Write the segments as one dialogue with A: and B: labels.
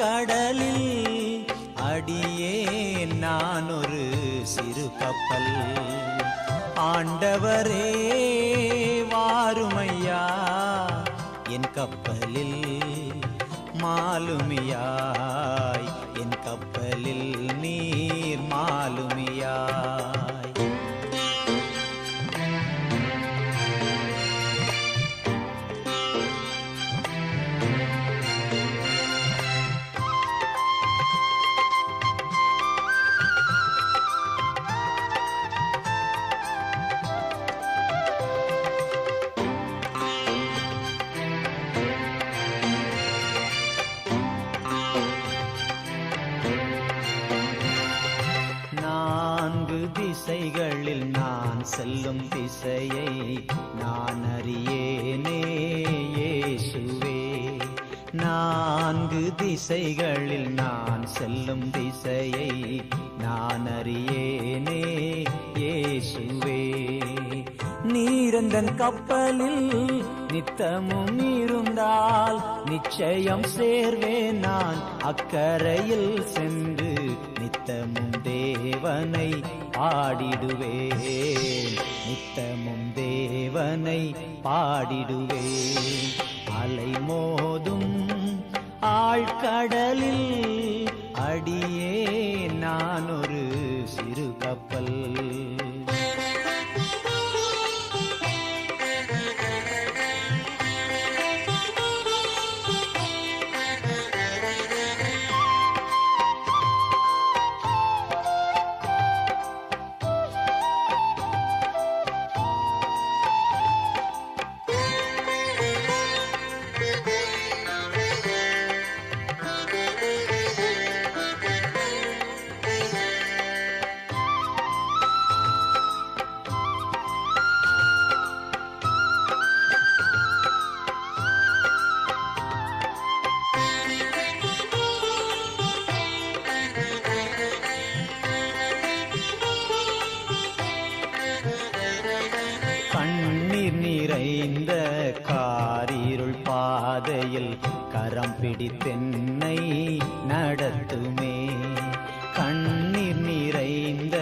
A: கடலில் அடியே நான் ஒரு சிறு கப்பல். ஆண்டவரே வாருமையா என் கப்பலில் மாலுமியாய் என் கப்பலில் நீர் மாலுமி திசைகளில் நான் செல்லும் திசையை நான் அறியேனே இயேசுவே. நான்கு திசைகளில் நான் செல்லும் திசையை நான் அறியேனே இயேசுவே. நீரந்தன் கப்பலில் நித்தமும் இருந்தால் நிச்சயம் சேர்வேன் நான். அக்கறையில் சென்று நித்தமும் தேவனை பாடிடுவேன். நித்தமும் தேவனை பாடிடுவேன். அலை மோதும் ஆழ்கடலில் அடியே நான் ஒரு சிறு கப்பல். பாதையில் கரம் பிடித்தென்னை நடத்துமே. கண்ணீர் நிறைந்த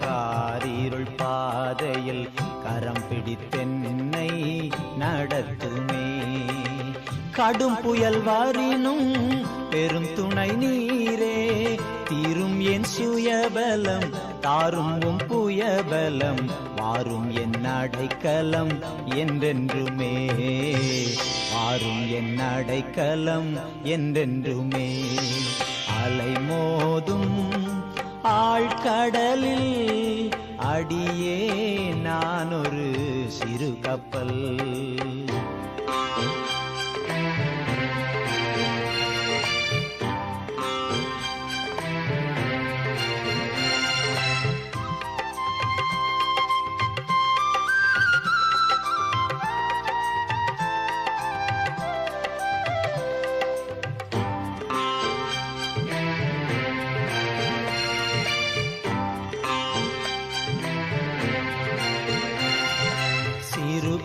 A: காரிருள் பாதையில் கரம் பிடித்தென்னை நடத்துமே. கடும் புயல் வாரினும் பெரும் துணை நீரே தீரும் என் சுயபலம் தாரும் புயபலம் மாறும் என் அடைக்கலம் என்றென்றுமே. வாரும் என் அடைக்கலம் என்றென்றுமே. அலை மோதும் ஆழ்கடலில் அடியே நான் ஒரு சிறு கப்பல்.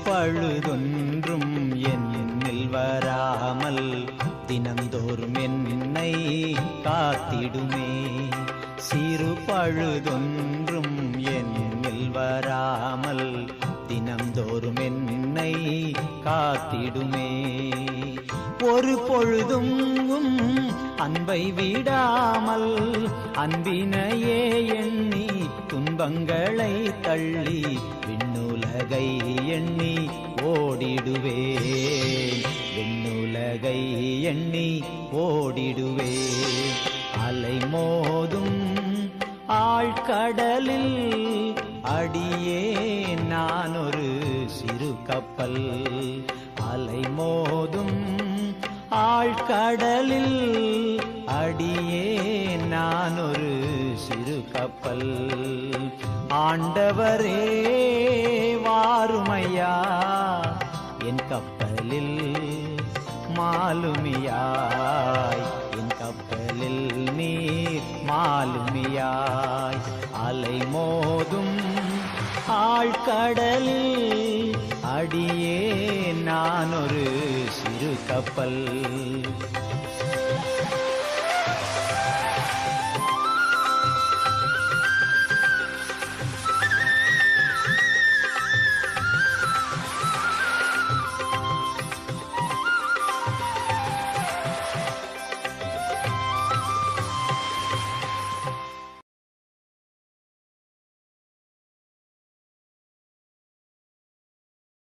A: பழுதொன்றும் என்னில் வராமல் தினந்தோறும் என்னை காத்திடுமே. சிறு பழுதொன்றும் என்னில் வராமல் தினந்தோறும் என்னை காத்திடுமே. ஒரு பொழுதும் அன்பை விடாமல் அன்பினையே எண்ணி துன்பங்களை தள்ளி விண்ணுலகை எண்ணி ஓடிடுவேன். விண்ணுலகை எண்ணி ஓடிடுவேன். அலை மோதும் ஆழ்கடலில் அடியே நான் ஒரு சிறு கப்பல். அலை மோதும் ஆழ்கடலில் அடியே நான் ஒரு சிறு கப்பல். ஆண்டவரே மாலுமியா என் கப்பலில் மாலுமியாய் என் கப்பலில் நீர் மாலுமியாய் அலை மோதும் ஆழ்கடலில் அடியே நான் ஒரு சிறு கப்பல்.